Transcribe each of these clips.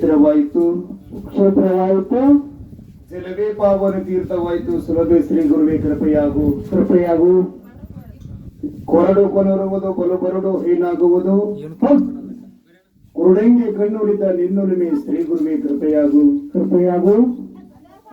ಕ್ಷೇತ್ರವಾಯಿತು ಕ್ಷೇತ್ರವಾಯಿತು. ಜಲವೇ ಪಾವನ ತೀರ್ಥವಾಯಿತು ಸುಲಭೆ ಶ್ರೀ ಗುರುವೇ ಕೃಪೆಯಾಗು. ಕೃಪೆಯಾಗು. ಕೊರಡು ಕೊನರುವುದು ಕೊಲು ಕೊರಡು ಏನಾಗುವುದು ಕುರುಡಂಗೆ ಕಣ್ಣುಳಿದ ನಿನ್ನುಳಿಮೆ ಶ್ರೀ ಗುರುವೇ ಕೃಪೆಯಾಗು. ಕೃಪೆಯಾಗು.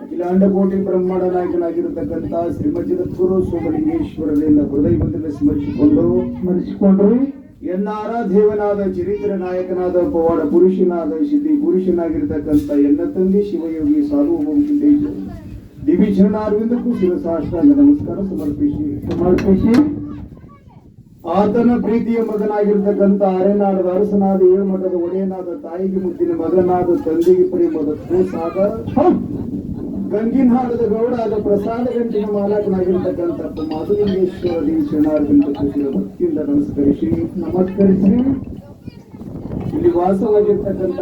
ಅಖಿಲಾಂಡ ಕೋಟಿ ಬ್ರಹ್ಮಾಂಡ ನಾಯಕನಾಗಿರತಕ್ಕಂತಹ ಶ್ರೀಮದ್ ಜಗದ್ಗುರು ಸೋಮಲಿಂಗೇಶ್ವರರಿಂದ ಹೃದಯ ಮಂದಿರ ಸ್ಮರಿಸಿಕೊಂಡು ಸ್ಮರಿಸಿಕೊಂಡ್ರಿ. ಎನ್ನ ದೇವನಾದ ಚರಿತ್ರ ನಾಯಕನಾದ ಪವಾಡ ಪುರುಷನಾದ ಸಿದ್ಧಿ ಪುರುಷನಾಗಿರ್ತಕ್ಕಂಥ ಎನ್ನ ತಂದೆ ಶಿವಯೋಗಿ ಸಾರ್ವಭೌಮ ಸಿದ್ದೇಶ್ವರ. ದಿವಿ ಚರಣಾರ್ವಿಂದಕ್ಕೂ ಶಿರಸಾಷ್ಟಾಂಗ ನಮಸ್ಕಾರ ಸಮರ್ಪಿಸಿ. ಸಮರ್ಪಿಸಿ. ಆತನ ಪ್ರೀತಿಯ ಮಗನಾಗಿರ್ತಕ್ಕಂಥ ಅರೆನಾಡದ ಅರಸನಾದ ಏಳು ಮಠದ ಒಡೆಯನಾದ ತಾಯಿಗೆ ಮುದ್ದಿನ ಮಗನಾದ ತಂದೆಗೆ ಪ್ರೇಮದ ಕೂಸಾದ. ಗಂಗಿನಾಡದ ಅದು ಪ್ರಸಾದ ಗಂಟಿನ ಮಾಧುಲಿಂಗೇಶ್ವರ ದಿನ ಚರಣಾರ್ವಿಂದಕ್ಕೂ ಕೃಷಿಯ ಭಕ್ತಿಯಿಂದ ನಮಸ್ಕರಿಸಿ ನಮಸ್ಕರಿಸಿ. ಇಲ್ಲಿ ವಾಸವಾಗಿರ್ತಕ್ಕಂಥ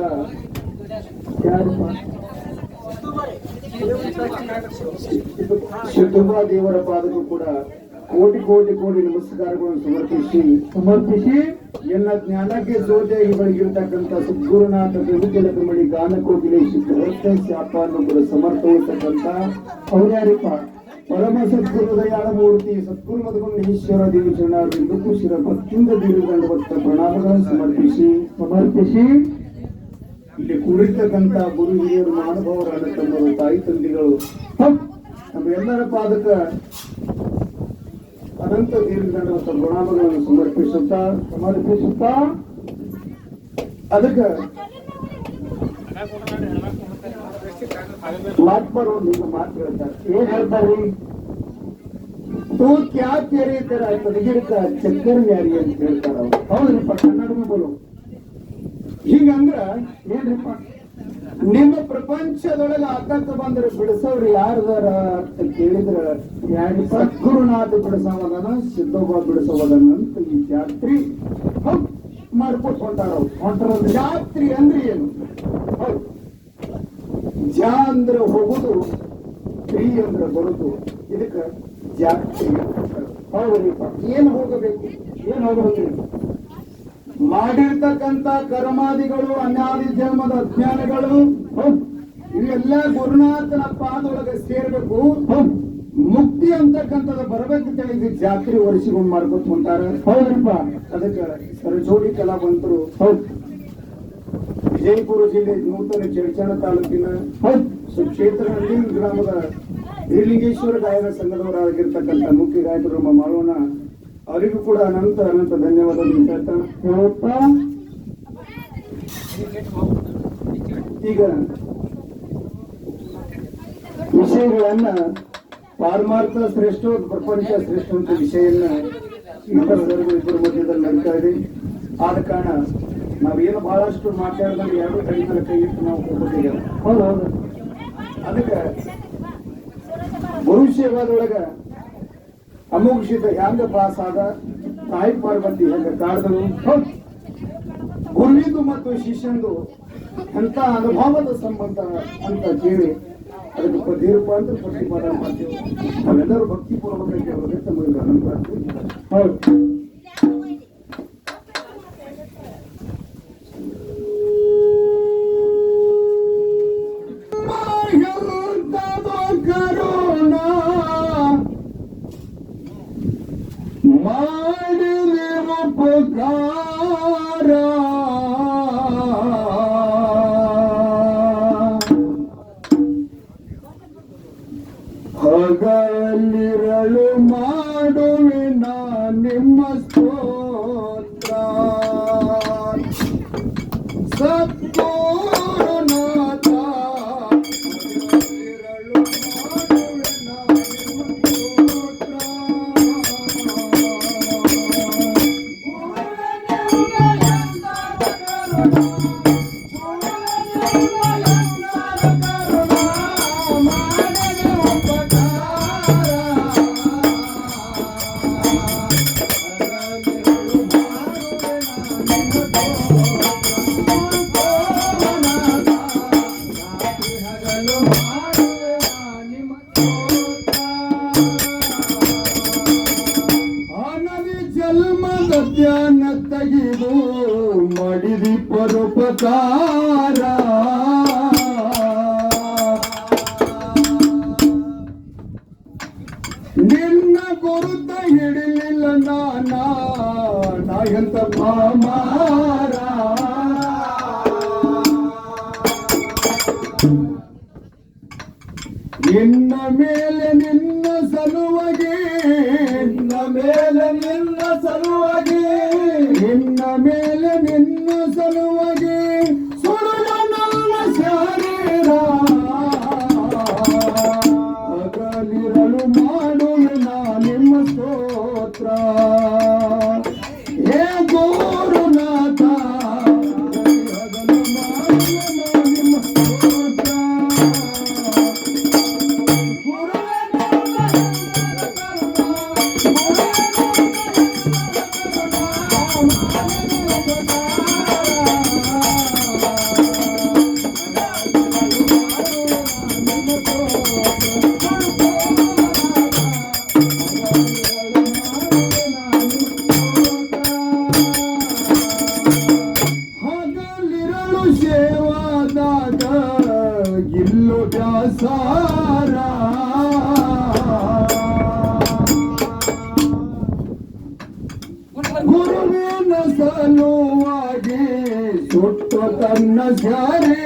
ಶಿವತುಂಬ ದೇವರ ಪಾದಕ್ಕೂ ಕೂಡ ಕೋಟಿ ಕೋಟಿ ಕೋಟಿ ನಮಸ್ಕಾರಗಳನ್ನು ಸಮರ್ಪಿಸಿ ಸಮರ್ಪಿಸಿ. ಎನ್ನ ಜ್ಞಾನಕ್ಕೆ ಸೋಜಾಗಿ ಬೆಳಗಿರ್ತಕ್ಕಂಥ ಸದ್ಗುರುನಾಥ ಬೆಗುಜಲ ಕಮಳಿ ಗಾನಕೋಗಿಲೆ ರಸ್ತೆ ಶಾಪ ಅನ್ನೋದರ ಸಮರ್ಥವಿರ್ತಕ್ಕಂಥ ಅವ್ರ್ಯಾರಿಪ್ಪ ಪರಮ ಸದ್ಗುರು ದಯಾಳ ಮೂರ್ತಿ ಸದ್ಗುರು ಮಧುಗೊಂಡ ಈಶ್ವರ ದೇವಿ ಚರಣಾರ್ವಿಂದಕ್ಕೂ ಕುಶಿರ ಭಕ್ತಿಯಿಂದ ದೇವಿಗಂಡ ಭಕ್ತ ಪ್ರಣಾಮಗಳನ್ನು ಸಮರ್ಪಿಸಿ. ಸಮರ್ಪಿಸಿ. ಇಲ್ಲಿ ಕುಳಿತಕ್ಕಂಥ ಗುರು ಹಿರಿಯರು ಮಹಾನುಭಾವರಾದ ತಮ್ಮ ತಾಯಿ ತಂದೆಗಳು ನಮ್ಮೆಲ್ಲರ ಪಾದಕ ಅನಂತ ದೀರ್ಘದಂಡವಂತ ಗುಣಾಮಗಳನ್ನು ಸಮರ್ಪಿಸುತ್ತಾ ಸಮರ್ಪಿಸುತ್ತಾ, ಅದಕ್ಕೆ ಒಂದು ಈಗ ಮಾತು ಹೇಳ್ತಾರೆ. ಏನ್ ಹೇಳ್ತಾರ್ರಿ ತೂ ಕ್ಯಾ ತೆರೆ ತರ ಚಕ್ಕರ್ ನ್ಯಾರಿ ಅಂತ ಹೇಳ್ತಾರ ಅವ್ರು. ಹೌದ್ರಿಪ್ಪ ಕನ್ನಡ ಬೋಲು. ಹಿಂಗಂದ್ರ ಏನ್ರಿಪ್ಪ? ನಿಮ್ಮ ಪ್ರಪಂಚದೊಳಗೆ ಆತಂಕ ಬಂದ್ರೆ ಬಿಡಿಸೋರು ಯಾರದಾರ ಅಂತ ಕೇಳಿದ್ರ ಸದ್ಗುರುನಾಥ ಬಿಡಿಸೋದನ ಸಿದ್ದೋಬ ಬಿಡಿಸೋದನ ಅಂತ ಈ ಜಾತ್ರಿ, ಹೌದ್ ಮಾಡ್ಕೊಟ್ ಹೊಂಟಾರ ಅವ್ರು. ಜಾತ್ರಿ ಅಂದ್ರೆ ಏನು? ಹೌದ್. ಜಾ ಅಂದ್ರೆ ಹೋಗುದು ತ್ರಿ ಅಂದ್ರೆ ಬರುದು. ಇದಕ್ಕ ಜಾತ್ರಿ ಹೌದೀಪ ಏನ್ ಹೋಗಬೇಕು? ಏನ್ ಹೋಗಬೇಕು? ಮಾಡಿರ್ತಕ್ಕಂತ ಕರ್ಮಾದಿಗಳು, ಅನ್ಯಾದಿ ಜನ್ಮದ ಅಜ್ಞಾನಗಳು ಇವೆಲ್ಲ ಗುರುನಾಥನ ಪಾದೊಳಗೆ ಸೇರ್ಬೇಕು. ಮುಕ್ತಿ ಅಂತಕ್ಕಂಥದ್ದು ಬರಬೇಕು ತಿಳಿದು ಜಾತ್ರೆ ವರ್ಷಿಗೊಂಡು ಮಾಡ್ಕೊತ ಹೊಂಟಾರ. ಹೌದ್ರಪ್ಪ. ಅದಕ್ಕೆ ಸರಜೋಡಿ ಕಲಾವಂತರು ಹೌದು. ವಿಜಯಪುರ ಜಿಲ್ಲೆ ನೂತನ ಚರ್ಚಣ ತಾಲೂಕಿನ ಸುಕ್ಷೇತ್ರ ಹಳ್ಳಿ ಗ್ರಾಮದ ಬೀರ್ಲಿಂಗೇಶ್ವರ ಗಾಯನ ಸಂಘದವರಾಗಿರ್ತಕ್ಕಂಥ ಮುಖ್ಯ ಗಾಯಕರು ನಮ್ಮ ಮಾಡೋಣ ಅವರಿಗೂ ಕೂಡ ಅನಂತ ಅನಂತ ಧನ್ಯವಾದಗಳು ಹೇಳ್ತಾ. ಈಗ ವಿಷಯಗಳನ್ನ ಪಾರಮಾರ್ಥ ಶ್ರೇಷ್ಠ ಪ್ರಪಂಚ ಶ್ರೇಷ್ಠ ಅಂತ ವಿಷಯನ್ನ ಇಬ್ಬರ ಮಧ್ಯದಲ್ಲಿ ನಡೀತಾ ಇದೆ ಆದ ಕಾರಣ ನಾವೇನು ಬಹಳಷ್ಟು ಮಾತಾಡಿದ್ರೆ ಯಾರು ಕೈ ಮೇಲೆ ಕೈ ಇಟ್ಟು ನಾವು ಹೋಗೋದಿಲ್ಲ ಹೌದು ಹೌದು. ಅದಕ್ಕೆ ಭವಿಷ್ಯವಾದೊಳಗ ಅಮೋಘಿತ ಹೆಂಗ ಪಾಸ್ ಆದ ತಾಯಿ ಪಾರ್ವತಿ ಹೆಂಗ ಕಾಡ್ದನು. ಗುರುವಿಂದು ಮತ್ತು ಶಿಷ್ಯಂದು ಎಂತ ಅನುಭವದ ಸಂಬಂಧ ಅಂತ ಕೇಳಿ ಅದಕ್ಕೆ ಪದೀರೂಪ ಅಂತ ಪ್ರತಿಪಾದ ಮಾಡ್ತೀವಿ ನಾವೆಲ್ಲರೂ ಭಕ್ತಿ ಪೂರ್ವಕವಾಗಿ ಅವರಿಗೆ ತಮಗೆ ಅನಂತ ಹೌದು ಕರುಣ ಮಾಡಿದೆ ಜನ್ಮದ ನಗಿದು ಮಾಡಿದಿ ಪರೋಪಕಾರ. छोटो का नजारे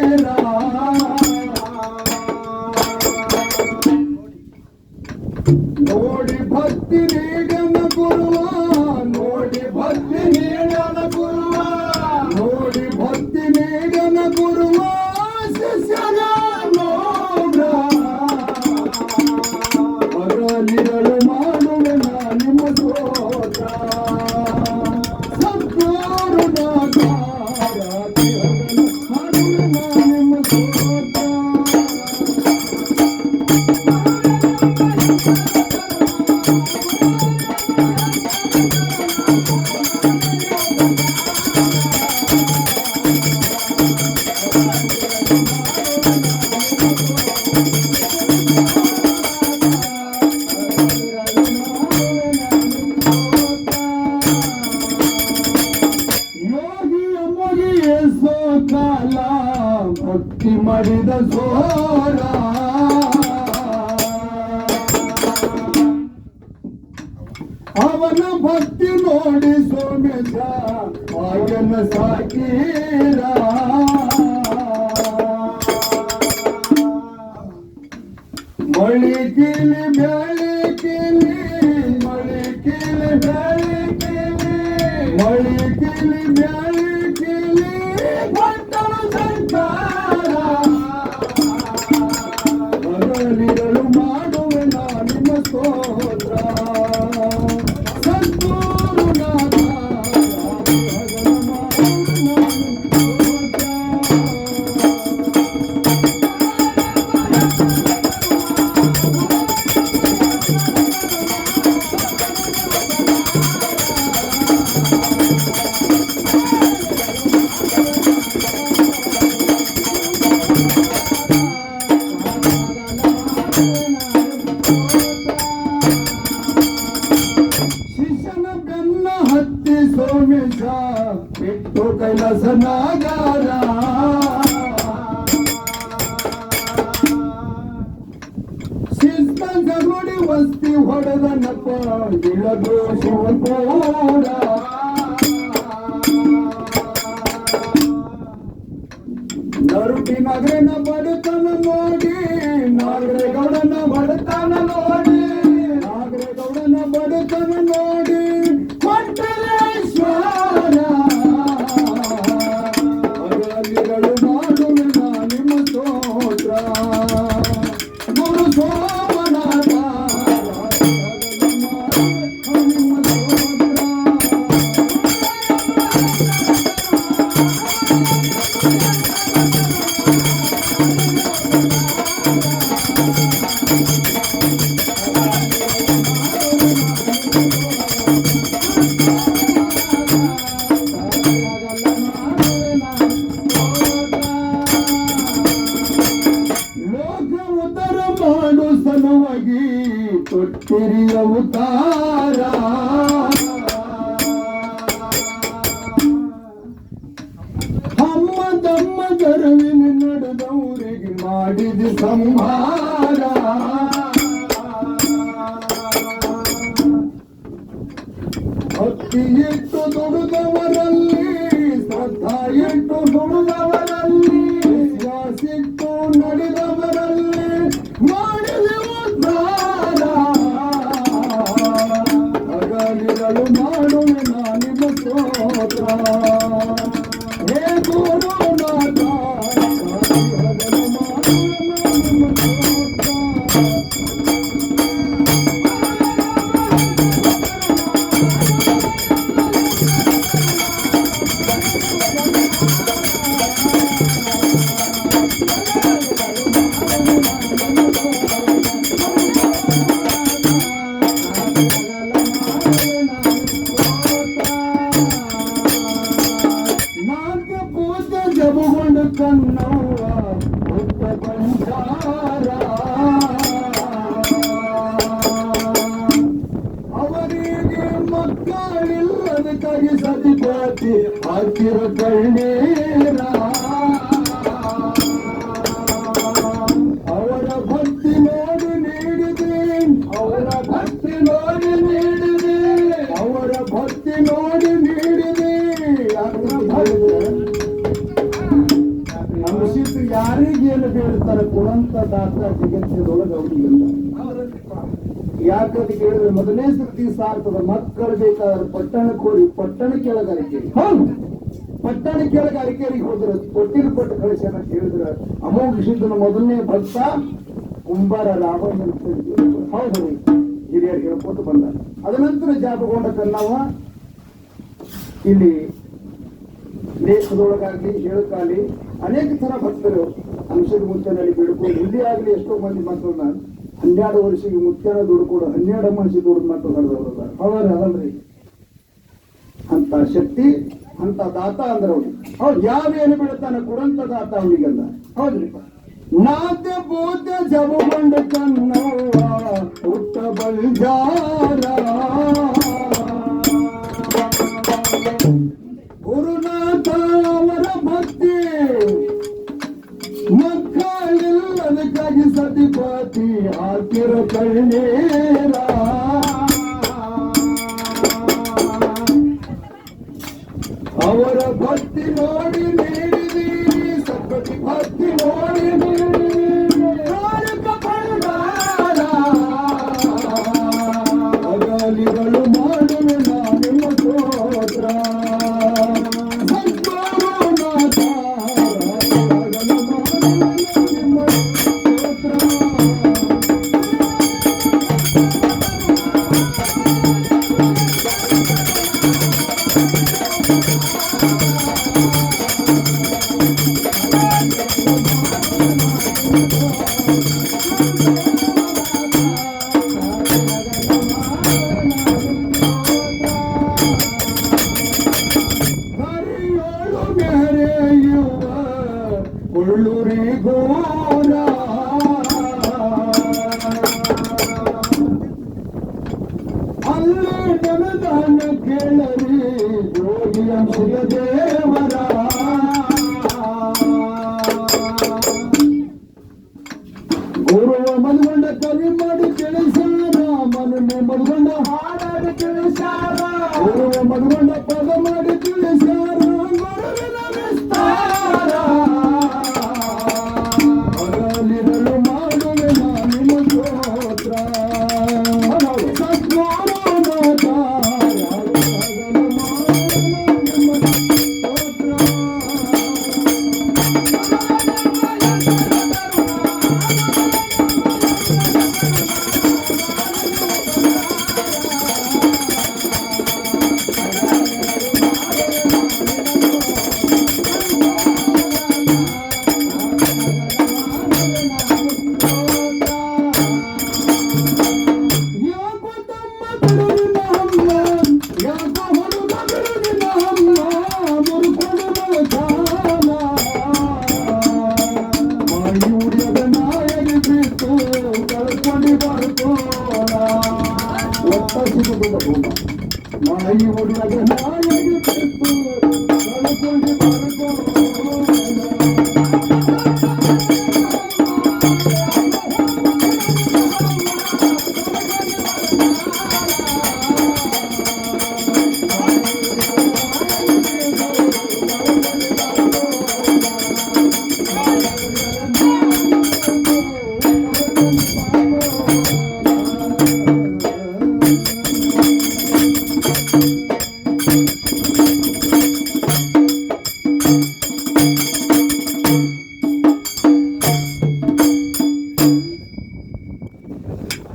Böyle dil, böyle dil. ಮಸ್ತಿ ಹೊಡೆದನಪ್ಪ ಇಳಗೋ ಶಿವಕೋಡ ನರುಟಿ ನಗರನ ಬಡತನ ನೋಡಿ, ನಾಗರೇಗೌಡನ ಬಡತನ ನೋಡಿ, ನಾಗರೇಗೌಡನ ಬಡತನ ನೋಡಿ ಕೊಟ್ಟರೇಶ್ವರ ಅಗಲಿಗಳು ಮಾಡುವೆ ನಿಮ್ಮ ಸ್ತೋತ್ರ. तेरी अवतारा। ಯಾರಿಗೇನು ಹೇಳ್ತಾರೆ ಕೊಡಂತ ದಾತ ಜಗತ್ತಿನೊಳಗೆ ಅವರಿಗಿಲ್ಲ ಯಾಕಂತ ಕೇಳಿದ್ರೆ ಮೊದಲನೇ ಸೃತಿ ಸಾರ್ಥದ ಮಕ್ಕಳು ಬೇಕಾದ್ರೆ ಪಟ್ಟಣಕ್ಕೆ ಹೋಗಿ ಪಟ್ಟಣ ಹೌದು ಪಟ್ಟಣ ಅರಿಕೆರಿಗೆ ಹೋದ್ರ ಕೊಟ್ಟಿನ ಕೊಟ್ಟು ಕಳಿಸ್ಯಾನ ಅಂತ ಹೇಳಿದ್ರೆ ಅಮೋಘ ಸಿದ್ಧನ ಮೊದಲನೇ ಭಕ್ತ ಕುಂಬಾರ ರಾವಣ. ಹೌದು ಹಿರಿಯರು ಹೇಳ್ಕೊಟ್ಟು ಬಂದ. ಅದ ನಂತರ ಜಾಪಗೊಂಡ ಕನ್ನವ ಇಲ್ಲಿ ಲೇಖದೊಳಗಾಗ್ಲಿ ಹೇಳಕ್ಕಾಗ್ಲಿ ಅನೇಕ ಥರ ಭಕ್ತರು ಅಂಶದ ಮುತ್ತನಲ್ಲಿ ಬಿಡ್ಕೊಂಡು ಇಲ್ಲಿ ಆಗಲಿ ಎಷ್ಟೋ ಮಂದಿ ನಾನು ಹನ್ನೆರಡು ವರ್ಷಕ್ಕೆ ಮುತ್ಯನ ದುಡ್ಕೊಡು, ಹನ್ನೆರಡು ಮನುಷ್ಯ ದುಡ್ಡು ಮಾತ್ರ ಕಳೆದವ್ರದ ಅವರ ಅದಲ್ರಿ ಅಂತ ಶಕ್ತಿ ಅಂತ ದಾತ ಅಂದ್ರೆ ಅವನು. ಹೌದು ಯಾವೇನು ಬೀಳ್ತಾನೆ ಕೊಡಂತ ದಾತ ಅವನಿಗೆಲ್ಲ. ಹೌದ್ರಿಪ್ಪ ನಾತೆ ಬೋಧ ಜವಗೊಂಡ ಕನ್ನವ್ವ ಹುಟ್ಟ ಬಲ್ಜಾರ ಗುರುನಾಥ ಅವರ ಭಕ್ತಿ ಮಕ್ಕಳಿಲ್ಲದಕ್ಕಾಗಿ ಸತಿಪತಿ ಹಾಕಿರ ಕಣ್ಣೀರ. ಅವರ ಭಕ್ತಿ ನೋಡಿ ನೀಡಿದಿ ಸತ್ಪತಿ ಭಕ್ತಿ ನೋಡಿ ಅಗಲಿಗಳು ಮಾಡುವೆ ನಿಮ್ಮ ಸ್ತೋತ್ರ ಸದ್ಗುರುನಾಥ, ಅಗಲು ಕೇಳರಿ ಯೋಗಿ ಅಂಶದ